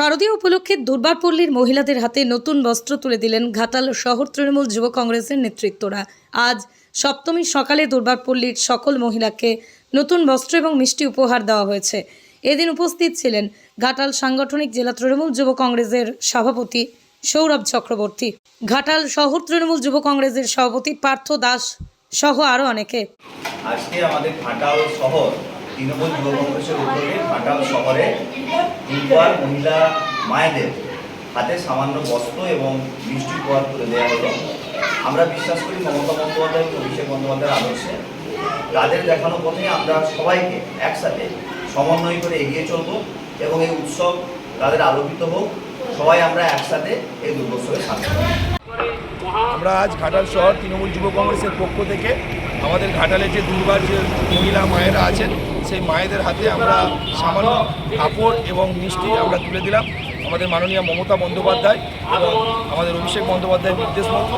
শারদীয় উপলক্ষে দুর্বারপল্লীর মহিলাদের হাতে নতুন বস্ত্র তুলে দিলেন ঘাটাল শহর তৃণমূল যুব কংগ্রেসের নেতৃত্বরা। আজ সপ্তমীর সকালে দুর্বারপল্লীর সকল মহিলাকে নতুন বস্ত্র এবং মিষ্টি উপহার দেওয়া হয়েছে। এদিন উপস্থিত ছিলেন ঘাটাল সাংগঠনিক জেলা তৃণমূল যুব কংগ্রেসের সভাপতি সৌরভ চক্রবর্তী। ঘাটাল শহর তৃণমূল যুব কংগ্রেসের সভাপতি পার্থ দাস সহ আরও অনেকে। আজকে আমাদের ঘাটাল শহর তৃণমূল যুব কংগ্রেসের উদ্যোগে ঘাটাল শহরে দুর্বার মহিলা মায়েদের হাতে সামান্য বস্ত্র এবং মিষ্টি উপহার তুলে দেওয়া হলো। আমরা বিশ্বাস করি মমতা বন্দ্যোপাধ্যায় এবং অভিষেক বন্দ্যোপাধ্যায়ের আদর্শে। তাদের দেখানো পথে আমরা সবাইকে একসাথে সমন্বয় করে এগিয়ে চলবো এবং এই উৎসব তাদের আলোকিত হোক। সবাই আমরা একসাথে এই দুর্গোৎসবে সামিল। আমরা আজ ঘাটাল শহর তৃণমূল যুব কংগ্রেসের পক্ষ থেকে আমাদের ঘাটালে যে দুর্বার যে মহিলা মায়েরা আছেন সেই মায়েদের হাতে আমরা সামান্য কাপড় এবং মিষ্টি আমরা তুলে দিলাম। আমাদের মাননীয় মমতা বন্দ্যোপাধ্যায় এবং আমাদের অভিষেক বন্দ্যোপাধ্যায়ের নির্দেশ মতো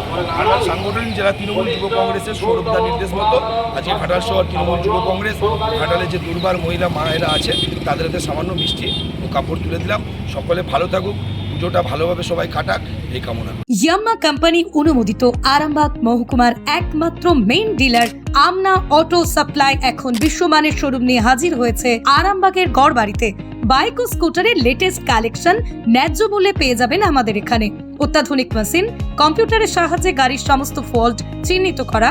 সাংগঠনিক জেলা তৃণমূল যুব কংগ্রেসের সৌরভদার নির্দেশ মতো আজকে ঘাটাল শহর তৃণমূল যুব কংগ্রেস, ঘাটালে যে দুর্বার মহিলা মায়েরা আছে, তাদের হাতে সামান্য মিষ্টি ও কাপড় তুলে দিলাম। সকলে ভালো থাকুক, পুজোটা ভালোভাবে সবাই কাটাক। এই কামনা। ইয়াম্মা কোম্পানি অনুমোদিত আরামবাগ মহকুমার একমাত্র main dealer Amna auto supply এখন বিশ্বমানের শোরুম নিয়ে হাজির হয়েছে আরামবাগের গড় বাড়িতে বাইক ও স্কুটারের লেটেস্ট কালেকশন ন্যায্য মূল্যে পেয়ে যাবেন আমাদের এখানে। অত্যাধুনিক মেশিন কম্পিউটারের সাহায্যে গাড়ির সমস্ত ফল্ট চিহ্নিত করা